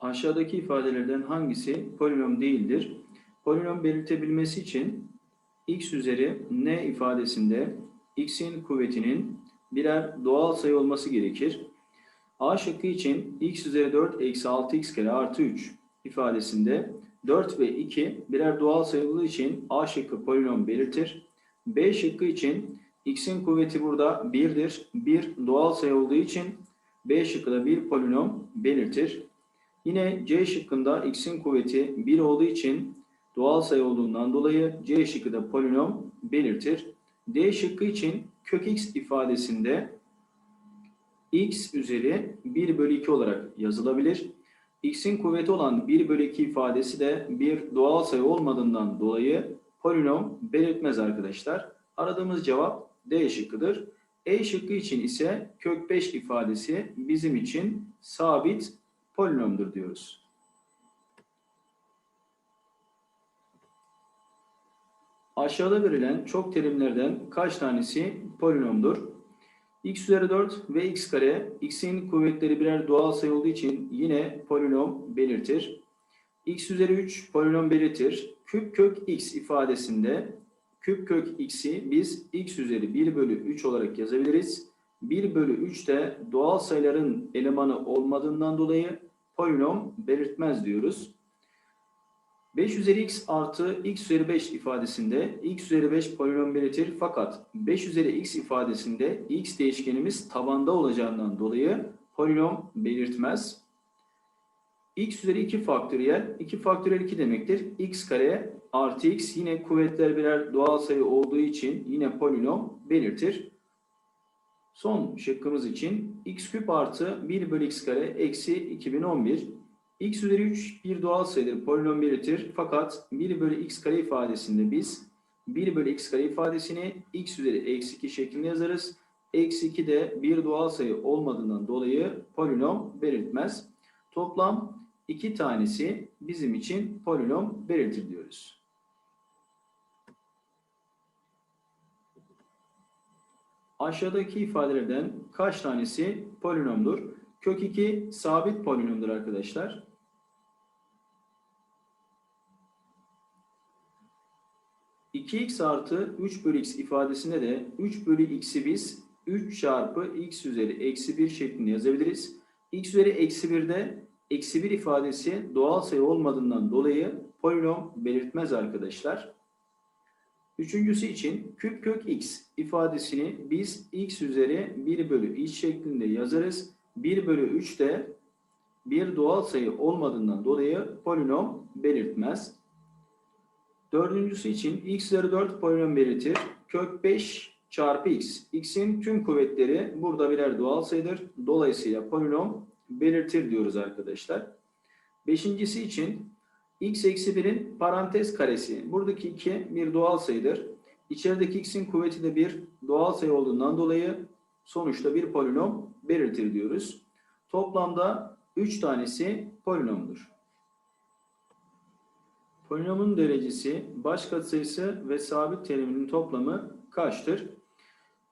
Aşağıdaki ifadelerden hangisi polinom değildir? Polinom belirtebilmesi için x üzeri n ifadesinde x'in kuvvetinin birer doğal sayı olması gerekir. A şıkkı için x üzeri 4 eksi 6x kare artı 3 ifadesinde 4 ve 2 birer doğal sayı olduğu için A şıkkı polinom belirtir. B şıkkı için x'in kuvveti burada 1'dir. 1 doğal sayı olduğu için B şıkkı da bir polinom belirtir. Yine C şıkkında x'in kuvveti 1 olduğu için doğal sayı olduğundan dolayı C şıkkı da polinom belirtir. D şıkkı için kök x ifadesinde x üzeri 1 bölü 2 olarak yazılabilir. x'in kuvveti olan 1 bölü 2 ifadesi de bir doğal sayı olmadığından dolayı polinom belirtmez arkadaşlar. Aradığımız cevap D şıkkıdır. E şıkkı için ise kök 5 ifadesi bizim için sabit polinomdur diyoruz. Aşağıda verilen çok terimlerden kaç tanesi polinomdur? x üzeri 4 ve x kare x'in kuvvetleri birer doğal sayı olduğu için yine polinom belirtir. x üzeri 3 polinom belirtir. Küp kök x ifadesinde küp kök x'i biz x üzeri 1 bölü 3 olarak yazabiliriz. 1 bölü 3 de doğal sayıların elemanı olmadığından dolayı polinom belirtmez diyoruz. 5 üzeri x artı x üzeri 5 ifadesinde x üzeri 5 polinom belirtir fakat 5 üzeri x ifadesinde x değişkenimiz tabanda olacağından dolayı polinom belirtmez. x üzeri 2 faktöriyel 2 faktöriyel 2 demektir. x kare artı x yine kuvvetler birer doğal sayı olduğu için yine polinom belirtir. Son şıkkımız için x küp artı 1 bölü x kare eksi 2011 x üzeri 3 bir doğal sayıdır. Polinom belirtir. Fakat 1 bölü x kare ifadesinde biz 1 bölü x kare ifadesini x üzeri eksi 2 şeklinde yazarız. Eksi 2 de bir doğal sayı olmadığından dolayı polinom belirtmez. Toplam iki tanesi bizim için polinom belirtir diyoruz. Aşağıdaki ifadelerden kaç tanesi polinomdur? Kök 2 sabit polinomdur arkadaşlar. x artı 3 bölü x ifadesinde de 3 bölü x'i biz 3 çarpı x üzeri eksi 1 şeklinde yazabiliriz. x üzeri eksi 1'de eksi 1 ifadesi doğal sayı olmadığından dolayı polinom belirtmez arkadaşlar. Üçüncüsü için küp kök x ifadesini biz x üzeri 1 bölü x şeklinde yazarız. 1 bölü 3 de bir doğal sayı olmadığından dolayı polinom belirtmez. Dördüncüsü için x üzeri 4 polinom belirtir. Kök 5 çarpı x. x'in tüm kuvvetleri burada birer doğal sayıdır. Dolayısıyla polinom belirtir diyoruz arkadaşlar. Beşincisi için x eksi 1'in parantez karesi. Buradaki 2 bir doğal sayıdır. İçerideki x'in kuvveti de bir doğal sayı olduğundan dolayı sonuçta bir polinom belirtir diyoruz. Toplamda 3 tanesi polinomdur. Polinomun derecesi, baş katsayısı ve sabit teriminin toplamı kaçtır?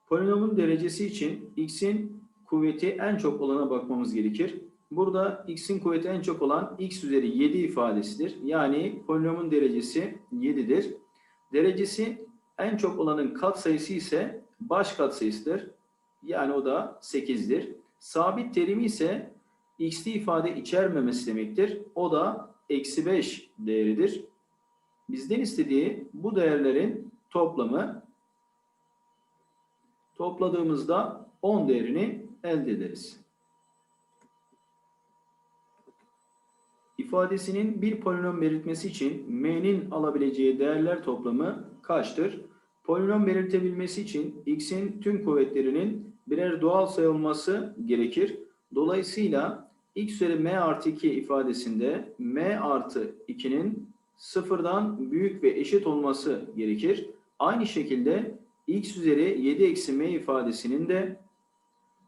Polinomun derecesi için x'in kuvveti en çok olana bakmamız gerekir. Burada x'in kuvveti en çok olan x üzeri 7 ifadesidir. Yani polinomun derecesi 7'dir. Derecesi en çok olanın katsayısı ise baş katsayısıdır. Yani o da 8'dir. Sabit terimi ise x'li ifade içermemesi demektir. O da eksi 5 değeridir. Bizden istediği bu değerlerin toplamı topladığımızda 10 değerini elde ederiz. İfadesinin bir polinom belirtmesi için m'nin alabileceği değerler toplamı kaçtır? Polinom belirtebilmesi için x'in tüm kuvvetlerinin birer doğal sayı olması gerekir. Dolayısıyla x üzeri m artı 2 ifadesinde m artı 2'nin sıfırdan büyük ve eşit olması gerekir. Aynı şekilde x üzeri 7 eksi m ifadesinin de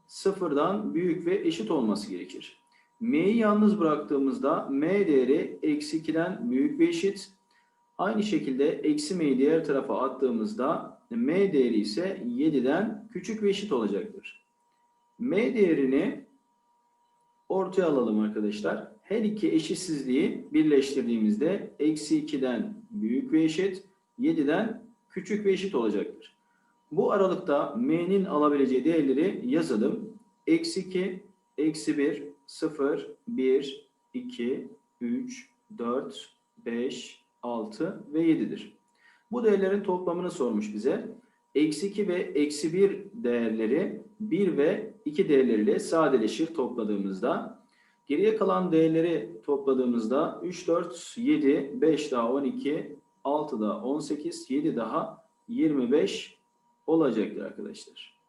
sıfırdan büyük ve eşit olması gerekir. M'yi yalnız bıraktığımızda m değeri eksi 2'den büyük ve eşit. Aynı şekilde eksi m'yi diğer tarafa attığımızda m değeri ise 7'den küçük ve eşit olacaktır. m değerini ortaya alalım arkadaşlar. Her iki eşitsizliği birleştirdiğimizde eksi 2'den büyük ve eşit, 7'den küçük ve eşit olacaktır. Bu aralıkta m'nin alabileceği değerleri yazalım. Eksi 2, eksi 1, 0, 1, 2, 3, 4, 5, 6 ve 7'dir. Bu değerlerin toplamını sormuş bize. Eksi 2 ve eksi 1 değerleri 1 ve 2 değerleriyle sadeleşir topladığımızda. Geriye kalan değerleri topladığımızda 3, 4, 7, 5 daha 12, 6 daha 18, 7 daha 25 olacaktır arkadaşlar.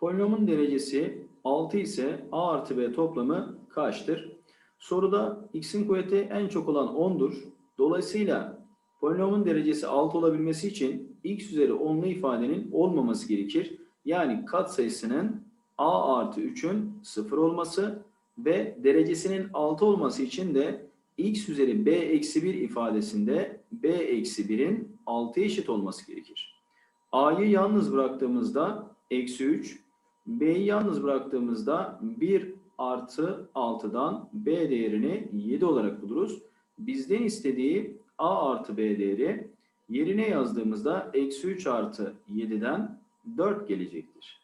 Polinomun derecesi 6 ise a artı b toplamı kaçtır? Soruda x'in kuvveti en çok olan 10'dur. Dolayısıyla polinomun derecesi 6 olabilmesi için x üzeri 10'lu ifadenin olmaması gerekir. Yani katsayısının a artı 3'ün 0 olması ve derecesinin 6 olması için de x üzeri b eksi 1 ifadesinde b eksi 1'in 6'ya eşit olması gerekir. a'yı yalnız bıraktığımızda eksi 3, b'yi yalnız bıraktığımızda 1 artı 6'dan b değerini 7 olarak buluruz. Bizden istediği a artı b değeri yerine yazdığımızda eksi 3 artı 7'den 4 gelecektir.